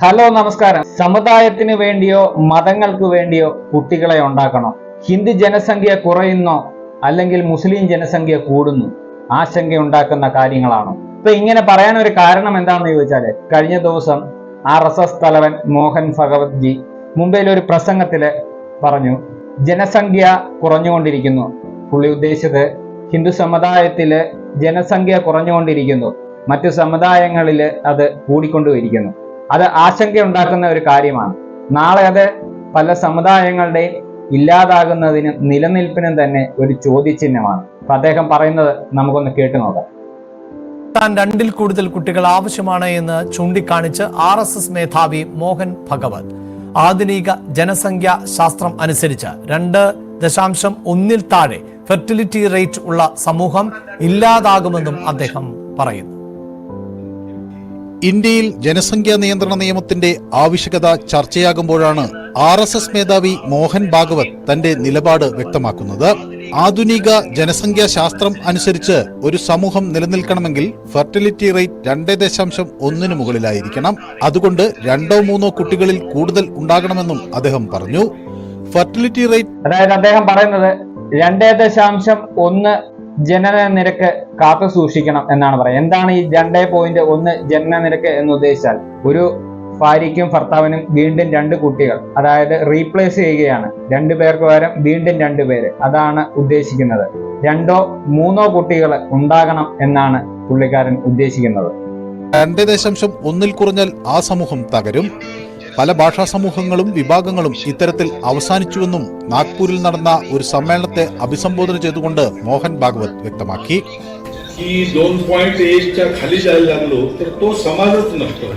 Hello നമസ്കാരം. സമുദായത്തിന് വേണ്ടിയോ മതങ്ങൾക്ക് വേണ്ടിയോ കുട്ടികളെ ഉണ്ടാക്കണം. ഹിന്ദു ജനസംഖ്യ കുറയുന്നോ അല്ലെങ്കിൽ മുസ്ലിം ജനസംഖ്യ കൂടുന്നു ആശങ്ക ഉണ്ടാക്കുന്ന കാര്യങ്ങളാണോ. ഇപ്പൊ ഇങ്ങനെ പറയാൻ ഒരു കാരണം എന്താണെന്ന് ചോദിച്ചാൽ കഴിഞ്ഞ ദിവസം ആർ എസ് എസ് തലവൻ മോഹൻ ഭഗവത് ജി മുംബൈയിലെ ഒരു പ്രസംഗത്തിൽ പറഞ്ഞു ജനസംഖ്യ കുറഞ്ഞുകൊണ്ടിരിക്കുന്നു. പുള്ളി ഉദ്ദേശിച്ചത് ഹിന്ദു സമുദായത്തിൽ ജനസംഖ്യ കുറഞ്ഞുകൊണ്ടിരിക്കുന്നു. മറ്റു സമുദായങ്ങളിൽ അത് കൂടിക്കൊണ്ടുമിരിക്കുന്നു. അത് ആശങ്കയുണ്ടാക്കുന്ന ഒരു കാര്യമാണ്. നാളെ അത് പല സമുദായങ്ങളുടെയും ഇല്ലാതാകുന്നതിനും നിലനിൽപ്പിനും തന്നെ ഒരു ചോദ്യചിഹ്നമാണ്. അപ്പൊ അദ്ദേഹം പറയുന്നത് നമുക്കൊന്ന് കേട്ടു നോക്കാം. താൻ രണ്ടിൽ കൂടുതൽ കുട്ടികൾ ആവശ്യമാണ് എന്ന് ചൂണ്ടിക്കാണിച്ച് ആർ എസ് എസ് മേധാവി മോഹൻ ഭഗവത്. ആധുനിക ജനസംഖ്യാ ശാസ്ത്രം അനുസരിച്ച് രണ്ട് ദശാംശം ഒന്നിൽ താഴെ ഫെർട്ടിലിറ്റി റേറ്റ് ഉള്ള സമൂഹം ഇല്ലാതാകുമെന്നും അദ്ദേഹം പറയുന്നു. ഇന്ത്യയിൽ ജനസംഖ്യാ നിയന്ത്രണ നിയമത്തിന്റെ ആവശ്യകത ചർച്ചയാകുമ്പോഴാണ് ആർ എസ് എസ് മേധാവി മോഹൻ ഭാഗവത് തന്റെ നിലപാട് വ്യക്തമാക്കുന്നത്. ആധുനിക ജനസംഖ്യാ ശാസ്ത്രം അനുസരിച്ച് ഒരു സമൂഹം നിലനിൽക്കണമെങ്കിൽ ഫെർട്ടിലിറ്റി റേറ്റ് രണ്ടേ ദശാംശം ഒന്നിന് മുകളിലായിരിക്കണം. അതുകൊണ്ട് രണ്ടോ മൂന്നോ കുട്ടികളിൽ കൂടുതൽ ഉണ്ടാകണമെന്നും അദ്ദേഹം പറഞ്ഞു. ഫെർട്ടിലിറ്റി റേറ്റ് അതായത് അദ്ദേഹം പറയുന്നത് രണ്ടേ ദശാംശം ഒന്ന് ജനന നിരക്ക് കാത്തു സൂക്ഷിക്കണം എന്നാണ് പറയുന്നത് എന്താണ് ഈ രണ്ടേ പോയിന്റ് ഒന്ന് ജനന നിരക്ക് എന്ന് ഉദ്ദേശിച്ചാൽ? ഒരു ഭാര്യയ്ക്കും ഭർത്താവിനും വീണ്ടും രണ്ട് കുട്ടികൾ അതായത് റീപ്ലേസ് ചെയ്യുകയാണ്. രണ്ടു പേർക്ക് പകരം വീണ്ടും രണ്ട് പേര്. അതാണ് ഉദ്ദേശിക്കുന്നത്. രണ്ടോ മൂന്നോ കുട്ടികൾ ഉണ്ടാകണം എന്നാണ് പുള്ളിക്കാരൻ ഉദ്ദേശിക്കുന്നത്. രണ്ട് ദശാംശം ഒന്നിൽ കുറഞ്ഞാൽ ആ സമൂഹം തകരും. പല ഭാഷാ സമൂഹങ്ങളും വിഭാഗങ്ങളും ഇത്തരത്തിൽ അവസാനിച്ചുവെന്നും നാഗ്പൂരിൽ നടന്ന ഒരു സമ്മേളനത്തെ അഭിസംബോധന ചെയ്തുകൊണ്ട് മോഹൻ ഭാഗവത് വ്യക്തമാക്കി की दोन पॉईंट एकच्या खाली जायला लागलो तर तो समाजच नसतो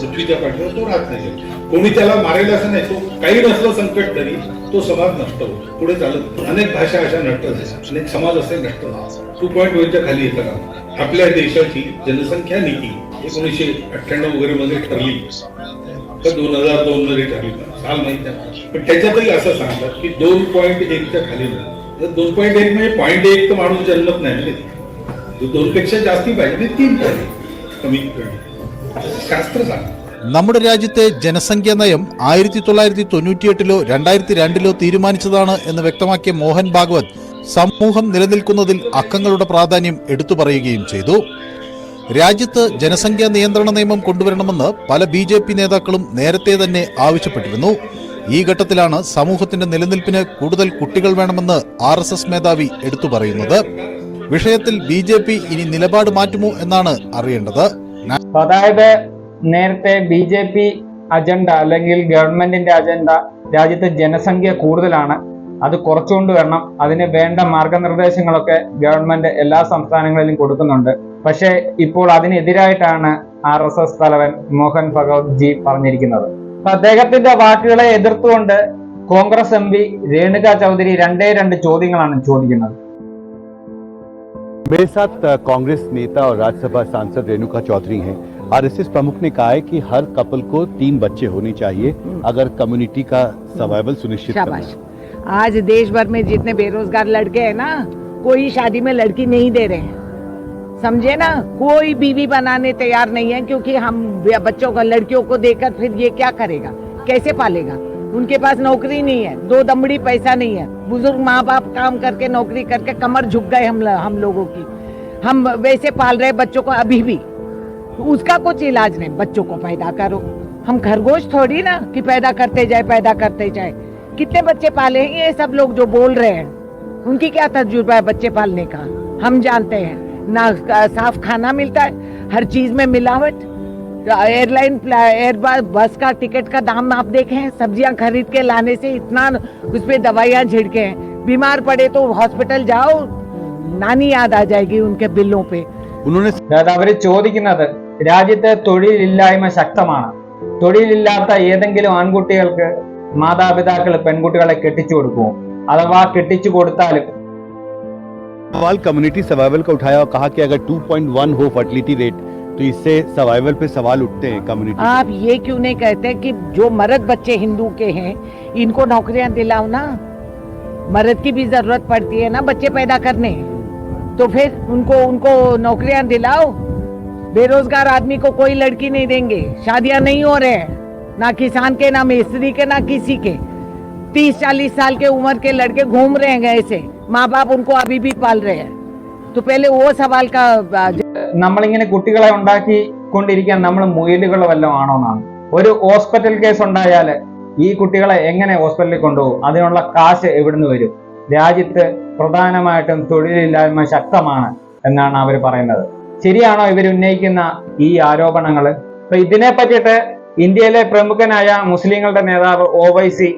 पृथ्वीच्या पाठीवर तो राहत नाही कोणी त्याला मारेल असं नाही तो काही नसलं संकट तरी तो समाज नष्ट होतो पुढे चालत नाही. अनेक भाषा अशा नष्ट झाल्या अनेक समाज असे नष्ट झाले टू पॉईंट वनच्या खाली येतं का आपल्या देशाची जनसंख्या नीती एकोणीसशे अठ्ठ्याण्णव वगैरे मध्ये ठरली तर दोन हजार दोन मध्ये ठरली साल माहित नाही पण त्याच्यातही असं सांगतात की दोन पॉईंट एकच्या खाली नाही. तर दोन पॉईंट एक म्हणजे पॉईंट एक तर माणूस जन्मत नाही ना तिथे. तो दोन पेक्षा जास्ती पाहिजे आणि तीन पाहिजे कमीत कमी असं शास्त्र सांगतं നമ്മുടെ രാജ്യത്തെ ജനസംഖ്യാ നയം ആയിരത്തി തൊള്ളായിരത്തി തൊണ്ണൂറ്റിയെട്ടിലോ രണ്ടായിരത്തി രണ്ടിലോ തീരുമാനിച്ചതാണ് എന്ന് വ്യക്തമാക്കിയ മോഹൻ ഭാഗവത് സമൂഹം നിലനിൽക്കുന്നതിൽ അക്കങ്ങളുടെ പ്രാധാന്യം എടുത്തു പറയുകയും ചെയ്തു രാജ്യത്ത് ജനസംഖ്യാ നിയന്ത്രണ നിയമം കൊണ്ടുവരണമെന്ന് പല ബി ജെ പി നേതാക്കളും നേരത്തെ തന്നെ ആവശ്യപ്പെട്ടിരുന്നു. ഈ ഘട്ടത്തിലാണ് സമൂഹത്തിന്റെ നിലനിൽപ്പിന് കൂടുതൽ കുട്ടികൾ വേണമെന്ന് ആർ എസ് എസ് മേധാവി എടുത്തു പറയുന്നത്. വിഷയത്തിൽ ബി ജെ പി ഇനി നിലപാട് മാറ്റുമോ എന്നാണ് അറിയേണ്ടത്. അതായത് നേരത്തെ ബി ജെ പി അജണ്ട അല്ലെങ്കിൽ ഗവൺമെന്റിന്റെ അജണ്ട രാജ്യത്തെ ജനസംഖ്യ കൂടുതലാണ്. അത് കുറച്ചുകൊണ്ട് വരണം. അതിന് വേണ്ട മാർഗനിർദ്ദേശങ്ങളൊക്കെ ഗവൺമെന്റ് എല്ലാ സംസ്ഥാനങ്ങളിലും കൊടുക്കുന്നുണ്ട്. പക്ഷേ ഇപ്പോൾ അതിനെതിരായിട്ടാണ് ആർ എസ് എസ് തലവൻ മോഹൻ ഭഗവത് ജി പറഞ്ഞിരിക്കുന്നത് അപ്പൊ അദ്ദേഹത്തിന്റെ വാക്കുകളെ എതിർത്തുകൊണ്ട് Congress M P Renuka Chowdhury രണ്ടേ രണ്ട് ചോദ്യങ്ങളാണ് ചോദിക്കുന്നത് मेरे साथ अ, कांग्रेस नेता और राज्यसभा सांसद रेणुका चौधरी हैं आरएसएस प्रमुख ने कहा है कि हर कपल को तीन बच्चे होने चाहिए अगर कम्युनिटी का सर्वाइवल सुनिश्चित करना शाबाश है आज देश भर में जितने बेरोजगार लड़के हैं ना कोई शादी में लड़की नहीं दे रहे हैं समझे ना? कोई बीवी बनाने तैयार नहीं है क्योंकि हम बच्चों का, लड़कियों को देकर फिर ये क्या करेगा? कैसे पालेगा? उनके पास नौकरी नहीं है, दो दमड़ी पैसा नहीं है। बुज़ुर्ग माँ बाप काम करके, नौकरी करके कमर झुक गए हम हम लोगों की। हम वैसे पाल रहे बच्चों को अभी भी। उसका कुछ इलाज नहीं, बच्चों को पैदा करो। हम खरगोश थोड़ी ना कि पैदा करते जाए, पैदा करते जाए। कितने बच्चे पाले हैं ये सब लोग जो बोल रहे हैं? उनकी क्या तजुर्बा है बच्चे पालने का? हम जानते हैं। ना साफ खाना मिलता है हर चीज में मिलावट एयरलाइन एयर बस का टिकट का दाम आप देखें सब्जियां खरीद के लाने से इतना उस पे दवाइयां छिड़के हैं बीमार पड़े तो हॉस्पिटल जाओ नानी याद आ जाएगी उनके बिलों पे उन्होंने അതായത് അവര് ചോദിക്കുന്നത് രാജ്യത്തെ തൊഴിലില്ലായ്മ ശക്തമാണ് തൊഴിലില്ലാത്ത ഏതെങ്കിലും ആൺകുട്ടികൾക്ക് മാതാപിതാക്കൾ പെൺകുട്ടികളെ കെട്ടിച്ചു കൊടുക്കുമോ അഥവാ കെട്ടിച്ചു കൊടുത്താലും सवाल कम्युनिटी सर्वाइवल का उठाया और कहा कि अगर 2.1 हो फर्टिलिटी रेट तो इससे सर्वाइवल पे सवाल उठते हैं कम्युनिटी आप ये क्यों नहीं कहते कि जो मर्द बच्चे हिंदू के हैं, इनको नौकरियाँ दिलाओ ना? मर्द की भी ज़रूरत पड़ती है ना बच्चे पैदा करने? तो फिर उनको उनको नौकरियाँ दिलाओ। बेरोजगार आदमी को कोई लड़की नहीं देंगे। शादियाँ नहीं हो रहे हैं। ना किसान के, ना मिस्त्री के, ना किसी के। तीस चालीस साल के उम्र के लड़के घूम रहे हैं ऐसे। माँ बाप उनको अभी भी पाल रहे हैं तो पहले वो सवाल का आ, നമ്മളിങ്ങനെ കുട്ടികളെ ഉണ്ടാക്കി കൊണ്ടിരിക്കാൻ നമ്മൾ മുയലുകൾ വല്ലതും ആണോ എന്നാണ് ഒരു ഹോസ്പിറ്റൽ കേസ് ഉണ്ടായാൽ ഈ കുട്ടികളെ എങ്ങനെ ഹോസ്പിറ്റലിൽ കൊണ്ടുപോകും അതിനുള്ള കാശ് എവിടുന്ന് വരും രാജ്യത്ത് പ്രധാനമായിട്ടും തൊഴിലില്ലായ്മ ശക്തമാണ് എന്നാണ് അവർ പറയുന്നത് ശരിയാണോ ഇവർ ഉന്നയിക്കുന്ന ഈ ആരോപണങ്ങൾ അപ്പൊ ഇതിനെ പറ്റിയിട്ട് ഇന്ത്യയിലെ പ്രമുഖനായ മുസ്ലിങ്ങളുടെ നേതാവ് ഒവൈസി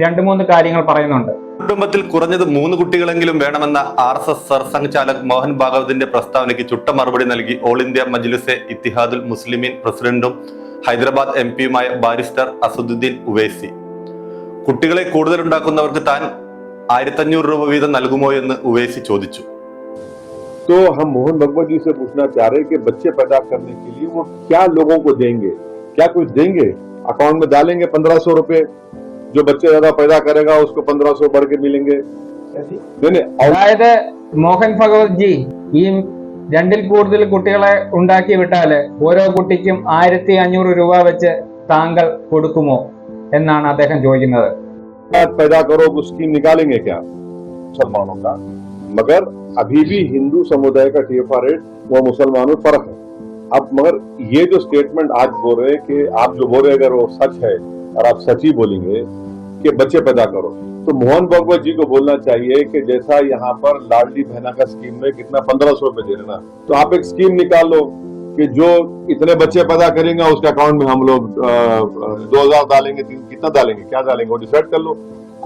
രണ്ട് മൂന്ന് കാര്യങ്ങൾ പറയുന്നുണ്ട് കുടുംബത്തിൽ കുറഞ്ഞത് മൂന്ന് കുട്ടികളെങ്കിലും വേണമെന്ന R S S Sarsanghchalak Mohan ഭാഗവതിന്റെ പ്രസ്താവനയ്ക്ക് ചുട്ട മറുപടി നൽകി ഓൾ ഇന്ത്യ മജ്ലിസെ ഇത്തിഹാദുൽ മുസ്ലിമീൻ പ്രസിഡന്റും ഹൈദരാബാദ് എം പിയുമായ ബാരിസ്റ്റർ അസദുദ്ദീൻ ഉവൈസി കുട്ടികളെ കൂടുതലുണ്ടാക്കുന്നവർക്ക് താൻ ആയിരത്തഞ്ഞൂറ് രൂപ വീതം നൽകുമോ എന്ന് ഉവൈസി ചോദിച്ചു तो हम मोहन भगवत जी से पूछना चाह रहे हैं कि बच्चे पैदा करने के लिए वो क्या लोगों को देंगे क्या कुछ देंगे अकाउंट में डालेंगे पंद्रह सौ रुपए जो बच्चे ज्यादा पैदा करेगा उसको पंद्रह सौ बढ़ के मिलेंगे नहीं नहीं और അതായത് മോഹൻ ഭഗവത് ജി ഈ രണ്ടിൽ കൂടുതൽ കുട്ടികളെ ഉണ്ടാക്കി വിട്ടാല് ഓരോ കുട്ടിക്കും ആയിരത്തി അഞ്ഞൂറ് രൂപ വെച്ച് താങ്കൾ കൊടുക്കുമോ എന്നാണ് അദ്ദേഹം ചോദിക്കുന്നത് पैदा करो वो स्कीम निकालेंगे क्या मुसलमानों का मगर अभी भी हिंदू समुदाय का टीएफआर रेट वो मुसलमानों में फर्क है अब मगर ये जो स्टेटमेंट आज बोल रहे हैं कि आप जो बोल रहे हैं, अगर वो सच है और आप सच ही बोलेंगे कि बच्चे पैदा करो तो मोहन भगवत जी को बोलना चाहिए कि जैसा यहाँ पर लाडली बहना का स्कीम में कितना पंद्रह सौ रुपए दे रहे ना तो आप एक स्कीम निकाल लो कि जो इतने बच्चे पैदा करेंगे उसके अकाउंट में हम लोग दो हजार डालेंगे तीन कितना डालेंगे क्या डालेंगे वो डिसाइड कर लो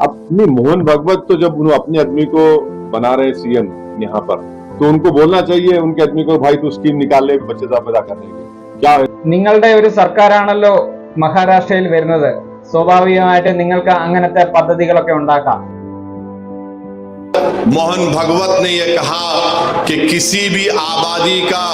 अपनी मोहन भगवत तो जब उन्होंने अपने आदमी को बना रहे सीएम यहाँ पर तो उनको बोलना चाहिए उनके आदमी को भाई तू स्कीम निकाल ले बच्चे ज्यादा पैदा करने की क्या है നിങ്ങളുടെ ഒരു സർക്കാരാണല്ലോ മഹാരാഷ്ട്രയിൽ വരുന്നത് സ്വാഭാവികമായിട്ട് നിങ്ങൾക്ക് അങ്ങനത്തെ പദ്ധതികളൊക്കെ ഉണ്ടാക്കാം. मोहन भगवत ने यह कहा कि किसी भी आबादी का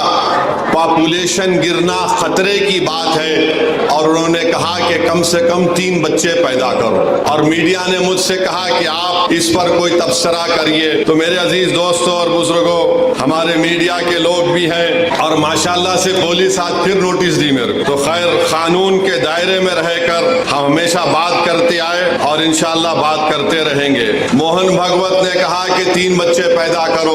पॉपुलेशन गिरना खतरे की बात है और उन्होंने कहा कि कम से कम तीन बच्चे पैदा करो। और मीडिया ने मुझसे कहा कि आप इस पर कोई तबसरा करिए। तो मेरे अज़ीज़ दोस्तों और बुज़ुर्गों, हमारे मीडिया के लोग भी हैं और माशाल्लाह से पुलिस आज फिर नोटिस दी मेरे को। तो खैर, कानून के दायरे में रहकर हम हमेशा बात करते आए और इंशाल्लाह बात करते रहेंगे। मोहन भगवत ने कहा कि तीन बच्चे पैदा करो।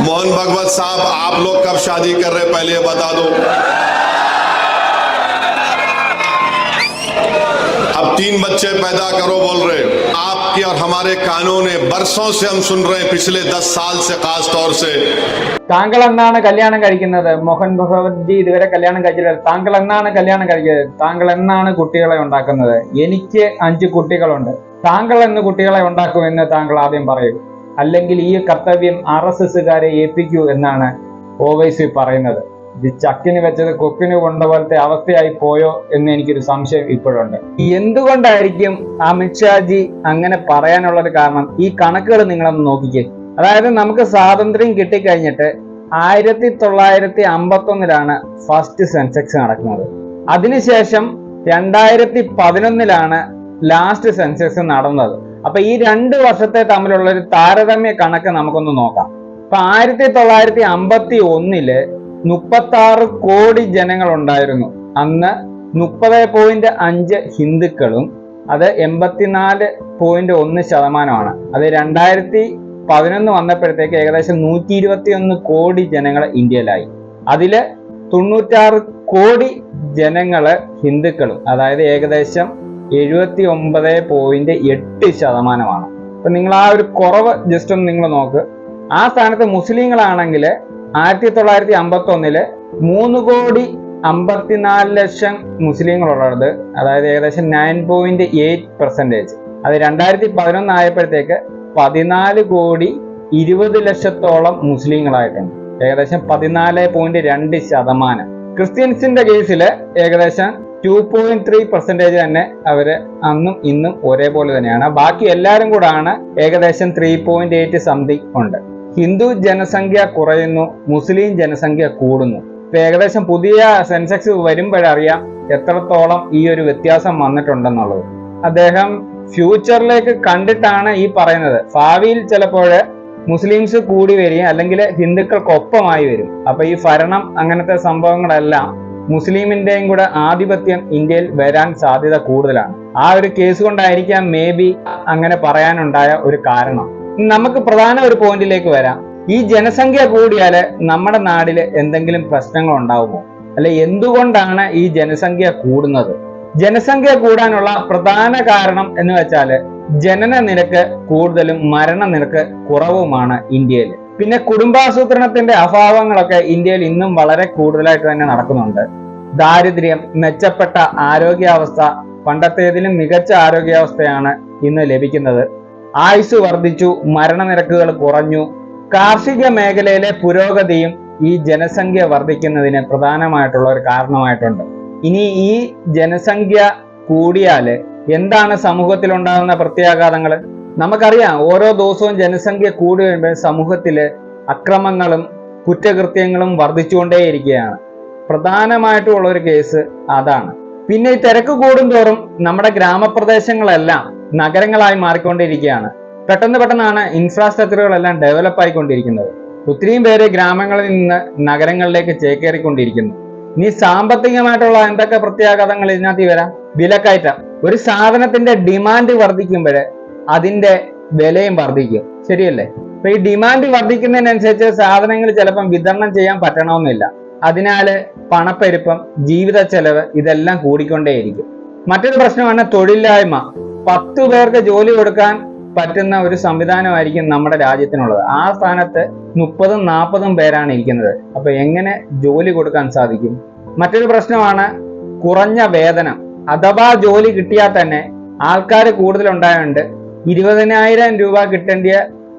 मोहन भगवत साहब, आप लोग कब शादी कर रहे पहले बता दो। तीन बच्चे पैदा करो बोल रहे आपके और हमारे कानून है बरसों से हम सुन रहे हैं पिछले दस साल से खास तौर से താങ്കൾ എന്നാണ് കല്യാണം കഴിക്കുന്നത് മോഹൻ ഭഗവത് ജി ഇതുവരെ കല്യാണം കഴിച്ചില്ല താങ്കൾ എന്നാണ് കല്യാണം കഴിക്കുന്നത് താങ്കൾ എന്നാണ് കുട്ടികളെ ഉണ്ടാക്കുന്നത് എനിക്ക് അഞ്ച് കുട്ടികളുണ്ട് താങ്കൾ എന്ന് കുട്ടികളെ ഉണ്ടാക്കുമെന്ന് താങ്കൾ ആദ്യം പറയൂ അല്ലെങ്കിൽ ഈ കർത്തവ്യം ആർ എസ് എസുകാരെ ഏൽപ്പിക്കൂ എന്നാണ് ഓവൈസി പറയുന്നത് ഇത് ചക്കിന് വെച്ചത് കൊക്കിന് കൊണ്ട പോലത്തെ അവസ്ഥയായി പോയോ എന്ന് എനിക്കൊരു സംശയം ഇപ്പോഴുണ്ട്. എന്തുകൊണ്ടായിരിക്കും അമിത്ഷാജി അങ്ങനെ പറയാനുള്ളൊരു കാരണം ഈ കണക്കുകൾ നിങ്ങളൊന്ന് നോക്കിക്കേ. അതായത് നമുക്ക് സ്വാതന്ത്ര്യം കിട്ടിക്കഴിഞ്ഞിട്ട് ആയിരത്തി തൊള്ളായിരത്തി അമ്പത്തി ഒന്നിലാണ് ഫസ്റ്റ് സെൻസെക്സ് നടക്കുന്നത്. അതിനുശേഷം രണ്ടായിരത്തി പതിനൊന്നിലാണ് ലാസ്റ്റ് സെൻസെക്സ് നടന്നത്. അപ്പൊ ഈ രണ്ട് വർഷത്തെ തമ്മിലുള്ള ഒരു താരതമ്യ കണക്ക് നമുക്കൊന്ന് നോക്കാം. അപ്പൊ ആയിരത്തി തൊള്ളായിരത്തി അമ്പത്തി ഒന്നിൽ മുപ്പത്തി ആറ് കോടി ജനങ്ങൾ ഉണ്ടായിരുന്നു അന്ന് മുപ്പത് പോയിന്റ് അഞ്ച് ഹിന്ദുക്കളും അത് എൺപത്തിനാല് പോയിന്റ് ഒന്ന് ശതമാനമാണ്. അത് രണ്ടായിരത്തി പതിനൊന്ന് വന്നപ്പോഴത്തേക്ക് ഏകദേശം നൂറ്റി ഇരുപത്തി ഒന്ന് കോടി ജനങ്ങൾ ഇന്ത്യയിലായി. അതിൽ തൊണ്ണൂറ്റാറ് കോടി ജനങ്ങൾ ഹിന്ദുക്കളും അതായത് ഏകദേശം എഴുപത്തി ഒമ്പത് പോയിന്റ് എട്ട് ശതമാനമാണ്. അപ്പൊ നിങ്ങൾ ആ ഒരു കുറവ് ജസ്റ്റ് ഒന്ന് നിങ്ങൾ നോക്ക്. ആ സ്ഥാനത്ത് മുസ്ലിങ്ങളാണെങ്കിൽ ആയിരത്തി തൊള്ളായിരത്തി അമ്പത്തി ഒന്നിൽ മൂന്ന് കോടി അമ്പത്തിനാല് ലക്ഷം മുസ്ലിങ്ങളുള്ളത് അതായത് ഏകദേശം നയൻ പോയിന്റ് എയ്റ്റ് പെർസെന്റേജ് അത് രണ്ടായിരത്തി പതിനൊന്ന് ആയപ്പോഴത്തേക്ക് പതിനാല് കോടി ഇരുപത് ലക്ഷത്തോളം മുസ്ലിങ്ങളായിട്ടുണ്ട്. ഏകദേശം പതിനാല് പോയിന്റ് രണ്ട് ശതമാനം. ക്രിസ്ത്യൻസിന്റെ കേസിൽ ഏകദേശം ടു പോയിന്റ് ത്രീ പെർസെന്റേജ് തന്നെ അവർ അന്നും ഇന്നും ഒരേപോലെ തന്നെയാണ്. ബാക്കി എല്ലാവരും കൂടാണ് ഏകദേശം ത്രീ പോയിന്റ് എയ്റ്റ് സംതിങ് ഉണ്ട്. ഹിന്ദു ജനസംഖ്യ കുറയുന്നു മുസ്ലിം ജനസംഖ്യ കൂടുന്നു. ഇപ്പൊ ഏകദേശം പുതിയ സെൻസെക്സ് വരുമ്പോഴറിയാം എത്രത്തോളം ഈ ഒരു വ്യത്യാസം വന്നിട്ടുണ്ടെന്നുള്ളത്. അദ്ദേഹം ഫ്യൂച്ചറിലേക്ക് കണ്ടിട്ടാണ് ഈ പറയുന്നത്. ഭാവിയിൽ ചിലപ്പോൾ മുസ്ലിംസ് കൂടി വരികയും അല്ലെങ്കിൽ ഹിന്ദുക്കൾക്കൊപ്പമായി വരും. അപ്പൊ ഈ ഭരണം അങ്ങനത്തെ സംഭവങ്ങളെല്ലാം മുസ്ലിമിന്റെയും കൂടെ ആധിപത്യം ഇന്ത്യയിൽ വരാൻ സാധ്യത കൂടുതലാണ്. ആ ഒരു കേസ് കൊണ്ടായിരിക്കാം മേ ബി അങ്ങനെ പറയാനുണ്ടായ ഒരു കാരണം. നമുക്ക് പ്രധാന ഒരു പോയിന്റിലേക്ക് വരാം. ഈ ജനസംഖ്യ കൂടിയാൽ നമ്മുടെ നാടിൽ എന്തെങ്കിലും പ്രശ്നങ്ങൾ ഉണ്ടാവുമോ അല്ലെ എന്തുകൊണ്ടാണ് ഈ ജനസംഖ്യ കൂടുന്നത്? ജനസംഖ്യ കൂടാനുള്ള പ്രധാന കാരണം എന്ന് വെച്ചാൽ ജനന നിരക്ക് കൂടുതലും മരണ നിരക്ക് കുറവുമാണ് ഇന്ത്യയിൽ പിന്നെ കുടുംബാസൂത്രണത്തിന്റെ അഭാവങ്ങളൊക്കെ ഇന്ത്യയിൽ ഇന്നും വളരെ കൂടുതലായിട്ട് തന്നെ നടക്കുന്നുണ്ട്. ദാരിദ്ര്യം മെച്ചപ്പെട്ട ആരോഗ്യാവസ്ഥ പണ്ടത്തേതിലും മികച്ച ആരോഗ്യാവസ്ഥയാണ് ഇന്ന് ലഭിക്കുന്നത്. ആയുസ് വർദ്ധിച്ചു മരണനിരക്കുകൾ കുറഞ്ഞു. കാർഷിക മേഖലയിലെ പുരോഗതിയും ഈ ജനസംഖ്യ വർദ്ധിക്കുന്നതിന് പ്രധാനമായിട്ടുള്ള ഒരു കാരണമായിട്ടുണ്ട്. ഇനി ഈ ജനസംഖ്യ കൂടിയാൽ എന്താണ് സമൂഹത്തിൽ ഉണ്ടാകുന്ന പ്രത്യാഘാതങ്ങൾ? നമുക്കറിയാം ഓരോ ദിവസവും ജനസംഖ്യ കൂടി വരുമ്പോൾ സമൂഹത്തിൽ അക്രമങ്ങളും കുറ്റകൃത്യങ്ങളും വർദ്ധിച്ചുകൊണ്ടേയിരിക്കുകയാണ്. പ്രധാനമായിട്ടുള്ള ഒരു കേസ് അതാണ്. പിന്നെ ഈ തിരക്ക് കൂടുന്തോറും നമ്മുടെ ഗ്രാമപ്രദേശങ്ങളെല്ലാം നഗരങ്ങളായി മാറിക്കൊണ്ടിരിക്കുകയാണ്. പെട്ടെന്ന് പെട്ടെന്നാണ് ഇൻഫ്രാസ്ട്രക്ചറുകളെല്ലാം ഡെവലപ്പ് ആയിക്കൊണ്ടിരിക്കുന്നത്. ഒത്തിരിയും പേര് ഗ്രാമങ്ങളിൽ നിന്ന് നഗരങ്ങളിലേക്ക് ചേക്കേറിക്കൊണ്ടിരിക്കുന്നു. ഇനി സാമ്പത്തികമായിട്ടുള്ള എന്തൊക്കെ പ്രത്യാഘാതങ്ങൾ ഇതിനകത്ത് വരാം? വിലക്കയറ്റം. ഒരു സാധനത്തിന്റെ ഡിമാൻഡ് വർദ്ധിക്കുമ്പോൾ അതിന്റെ വിലയും വർദ്ധിക്കും. ശരിയല്ലേ? അപ്പൊ ഈ ഡിമാൻഡ് വർദ്ധിക്കുന്നതിനനുസരിച്ച് സാധനങ്ങൾ ചിലപ്പം വിതരണം ചെയ്യാൻ പറ്റണമെന്നില്ല. അതിനാല് പണപ്പെരുപ്പം ജീവിത ചെലവ് ഇതെല്ലാം കൂടിക്കൊണ്ടേയിരിക്കും. മറ്റൊരു പ്രശ്നമാണ് തൊഴിലില്ലായ്മ. പത്തു പേർക്ക് ജോലി കൊടുക്കാൻ പറ്റുന്ന ഒരു സംവിധാനമായിരിക്കും നമ്മുടെ രാജ്യത്തിനുള്ളത്. ആ സ്ഥാനത്ത് മുപ്പതും നാൽപ്പതും പേരാണ് ഇരിക്കുന്നത്. അപ്പൊ എങ്ങനെ ജോലി കൊടുക്കാൻ സാധിക്കും? മറ്റൊരു പ്രശ്നമാണ് കുറഞ്ഞ വേതനം. അഥവാ ജോലി കിട്ടിയാൽ തന്നെ ആൾക്കാർ കൂടുതലുണ്ടായതുകൊണ്ട് ഇരുപതിനായിരം രൂപ കിട്ടേണ്ട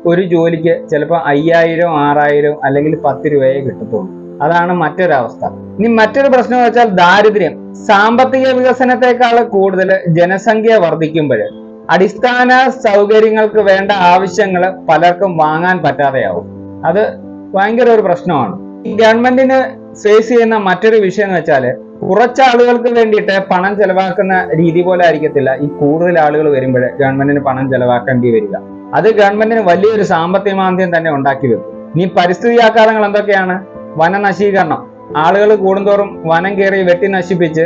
ഒരു ജോലിക്ക് ചിലപ്പോൾ അയ്യായിരം ആറായിരം അല്ലെങ്കിൽ പത്ത് രൂപയെ കിട്ടത്തുള്ളൂ. അതാണ് മറ്റൊരവസ്ഥ. ഇനി മറ്റൊരു പ്രശ്നം എന്ന് വെച്ചാൽ ദാരിദ്ര്യം. സാമ്പത്തിക വികസനത്തെക്കാൾ കൂടുതൽ ജനസംഖ്യ വർദ്ധിക്കുമ്പോൾ അടിസ്ഥാന സൗകര്യങ്ങൾക്ക് വേണ്ട ആവശ്യങ്ങൾ പലർക്കും വാങ്ങാൻ പറ്റാതെയാവും. അത് ഭയങ്കര ഒരു പ്രശ്നമാണ്. ഗവൺമെന്റിന് ഫേസ് ചെയ്യുന്ന മറ്റൊരു വിഷയം എന്ന് വെച്ചാൽ കുറച്ച് ആളുകൾക്ക് വേണ്ടിയിട്ട് പണം ചെലവാക്കുന്ന രീതി പോലെ ആയിരിക്കത്തില്ല ഈ കൂടുതൽ ആളുകൾ വരുമ്പോൾ ഗവൺമെന്റിന് പണം ചെലവാക്കേണ്ടി വരിക. അത് ഗവൺമെന്റിന് വലിയൊരു സാമ്പത്തിക മാന്ദ്യം തന്നെ ഉണ്ടാക്കി വെക്കും. ഇനി പരിസ്ഥിതി ആഘാതങ്ങൾ എന്തൊക്കെയാണ്? വനനശീകരണം. ആളുകൾ കൂടുന്തോറും വനം കയറി വെട്ടി നശിപ്പിച്ച്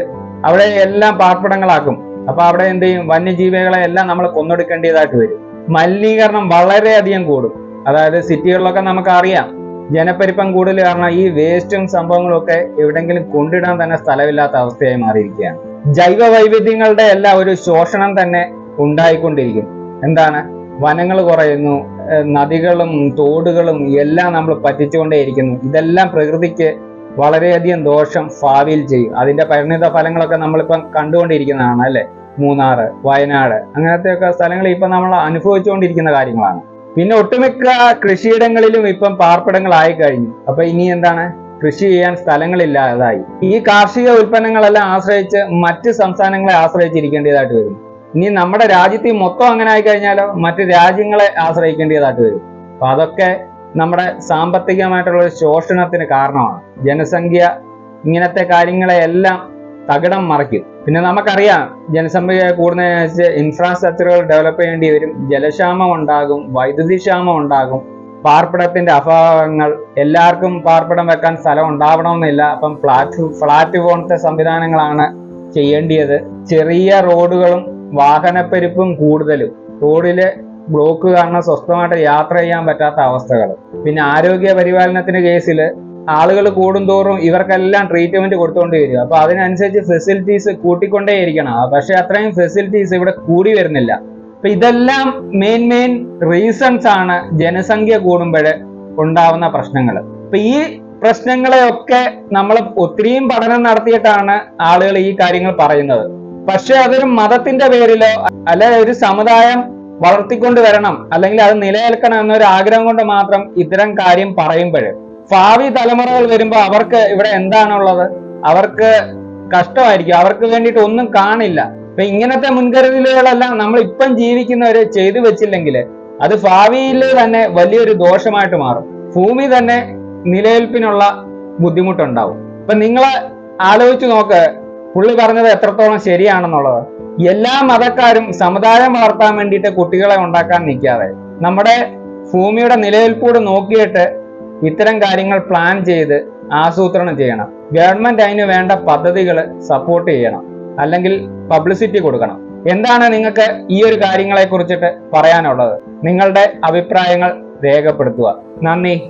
അവിടെ എല്ലാം പാർപ്പിടങ്ങളാക്കും. അപ്പൊ അവിടെ എന്ത് ചെയ്യും? വന്യജീവികളെ എല്ലാം നമ്മൾ കൊന്നൊടുക്കേണ്ടതായിട്ട് വരും. മലിനീകരണം വളരെയധികം കൂടും. അതായത് സിറ്റികളിലൊക്കെ നമുക്കറിയാം ജനപ്പെരുപ്പം കൂടുതൽ കാരണം ഈ വേസ്റ്റും സംഭവങ്ങളും ഒക്കെ എവിടെങ്കിലും കൊണ്ടിടാൻ തന്നെ സ്ഥലമില്ലാത്ത അവസ്ഥയായി മാറിയിരിക്കുകയാണ്. ജൈവ വൈവിധ്യങ്ങളുടെ എല്ലാം ഒരു ശോഷണം തന്നെ ഉണ്ടായിക്കൊണ്ടിരിക്കും. എന്താണ്? വനങ്ങൾ കുറയുന്നു നദികളും തോടുകളും എല്ലാം നമ്മൾ പറ്റിച്ചുകൊണ്ടേയിരിക്കുന്നു. ഇതെല്ലാം പ്രകൃതിക്ക് വളരെയധികം ദോഷം ഭാവിയിൽ ചെയ്യും. അതിന്റെ പരിണിത ഫലങ്ങളൊക്കെ നമ്മളിപ്പം കണ്ടുകൊണ്ടിരിക്കുന്നതാണ് അല്ലെ? മൂന്നാറ് വയനാട് അങ്ങനത്തെയൊക്കെ സ്ഥലങ്ങൾ ഇപ്പൊ നമ്മൾ അനുഭവിച്ചുകൊണ്ടിരിക്കുന്ന കാര്യങ്ങളാണ്. പിന്നെ ഒട്ടുമിക്ക കൃഷിയിടങ്ങളിലും ഇപ്പം പാർപ്പിടങ്ങളായി കഴിഞ്ഞു. അപ്പൊ ഇനി എന്താണ്? കൃഷി ചെയ്യാൻ സ്ഥലങ്ങളില്ലാതായി. ഈ കാർഷിക ഉൽപ്പന്നങ്ങളെല്ലാം ആശ്രയിച്ച് മറ്റ് സംസ്ഥാനങ്ങളെ ആശ്രയിച്ചിരിക്കേണ്ടതായിട്ട് വരും ഇനി നമ്മുടെ രാജ്യത്ത് മൊത്തം അങ്ങനെ ആയി കഴിഞ്ഞാലോ മറ്റ് രാജ്യങ്ങളെ ആശ്രയിക്കേണ്ടതായിട്ട് വരും. അപ്പൊ അതൊക്കെ നമ്മുടെ സാമ്പത്തികമായിട്ടുള്ള ഒരു ശോഷണത്തിന് കാരണമാണ്. ജനസംഖ്യ ഇങ്ങനത്തെ കാര്യങ്ങളെ എല്ലാം തകിടം മറിക്കും. പിന്നെ നമുക്കറിയാം ജനസംഖ്യ കൂടുന്നതിനനുസരിച്ച് ഇൻഫ്രാസ്ട്രക്ചറുകൾ ഡെവലപ്പ് ചെയ്യേണ്ടി വരും. ജലക്ഷാമം ഉണ്ടാകും വൈദ്യുതി ക്ഷാമം ഉണ്ടാകും. പാർപ്പിടത്തിന്റെ അഭാവങ്ങൾ എല്ലാവർക്കും പാർപ്പിടം വെക്കാൻ സ്ഥലം ഉണ്ടാവണമെന്നില്ല. അപ്പം ഫ്ലാറ്റ് ഫ്ലാറ്റ് പോലത്തെ സംവിധാനങ്ങളാണ് ചെയ്യേണ്ടിയത്. ചെറിയ റോഡുകളും വാഹനപ്പെരുപ്പും കൂടുതലും. റോഡിലെ ബ്ലോക്ക് കാരണം സ്വസ്ഥമായിട്ട് യാത്ര ചെയ്യാൻ പറ്റാത്ത അവസ്ഥകൾ. പിന്നെ ആരോഗ്യ പരിപാലനത്തിന് കേസിൽ ആളുകൾ കൂടുന്തോറും ഇവർക്കെല്ലാം ട്രീറ്റ്മെന്റ് കൊടുത്തുകൊണ്ട് വരിക. അപ്പൊ അതിനനുസരിച്ച് ഫെസിലിറ്റീസ് കൂട്ടിക്കൊണ്ടേയിരിക്കണം. പക്ഷെ അത്രയും ഫെസിലിറ്റീസ് ഇവിടെ കൂടി വരുന്നില്ല. അപ്പൊ ഇതെല്ലാം മെയിൻ മെയിൻ റീസൺസ് ആണ് ജനസംഖ്യ കൂടുമ്പോൾ ഉണ്ടാവുന്ന പ്രശ്നങ്ങൾ. അപ്പൊ ഈ പ്രശ്നങ്ങളെയൊക്കെ നമ്മൾ ഒത്തിരിയും പഠനം നടത്തിയിട്ടാണ് ആളുകൾ ഈ കാര്യങ്ങൾ പറയുന്നത്. പക്ഷെ അതൊരു മതത്തിന്റെ പേരിലോ അല്ലെ ഒരു സമുദായം വളർത്തിക്കൊണ്ട് വരണം അല്ലെങ്കിൽ അത് നിലനിൽക്കണം എന്നൊരു ആഗ്രഹം കൊണ്ട് മാത്രം ഇത്തരം കാര്യം പറയുമ്പോൾ ഭാവി തലമുറകൾ വരുമ്പോൾ അവർക്ക് ഇവിടെ എന്താണുള്ളത്? അവർക്ക് കഷ്ടമായിരിക്കും. അവർക്ക് വേണ്ടിയിട്ട് ഒന്നും കാണില്ല. അപ്പൊ ഇങ്ങനത്തെ മുൻകരുതലുകളെല്ലാം നമ്മൾ ഇപ്പം ജീവിക്കുന്നവര് ചെയ്തു വെച്ചില്ലെങ്കിൽ അത് ഭാവിയിൽ തന്നെ വലിയൊരു ദോഷമായിട്ട് മാറും. ഭൂമി തന്നെ നിലനിൽപ്പിനുള്ള ബുദ്ധിമുട്ടുണ്ടാവും. അപ്പൊ നിങ്ങൾ ആലോചിച്ച് നോക്ക്. പുള്ളി പറഞ്ഞത് എത്രത്തോളം ശരിയാണെന്നുള്ളത്. എല്ലാ മതക്കാരും സമുദായം വളർത്താൻ വേണ്ടിയിട്ട് കുട്ടികളെ ഉണ്ടാക്കാൻ നിൽക്കാതെ നമ്മുടെ ഭൂമിയുടെ നിലനിൽപ്പോട് നോക്കിയിട്ട് ഇത്തരം കാര്യങ്ങൾ പ്ലാൻ ചെയ്ത് ആസൂത്രണം ചെയ്യണം. ഗവൺമെന്റ് അതിന് വേണ്ട പദ്ധതികൾ സപ്പോർട്ട് ചെയ്യണം. അല്ലെങ്കിൽ പബ്ലിസിറ്റി കൊടുക്കണം. എന്താണ് നിങ്ങൾക്ക് ഈ ഒരു കാര്യങ്ങളെ കുറിച്ചിട്ട് പറയാനുള്ളത്? നിങ്ങളുടെ അഭിപ്രായങ്ങൾ രേഖപ്പെടുത്തുക. നന്ദി.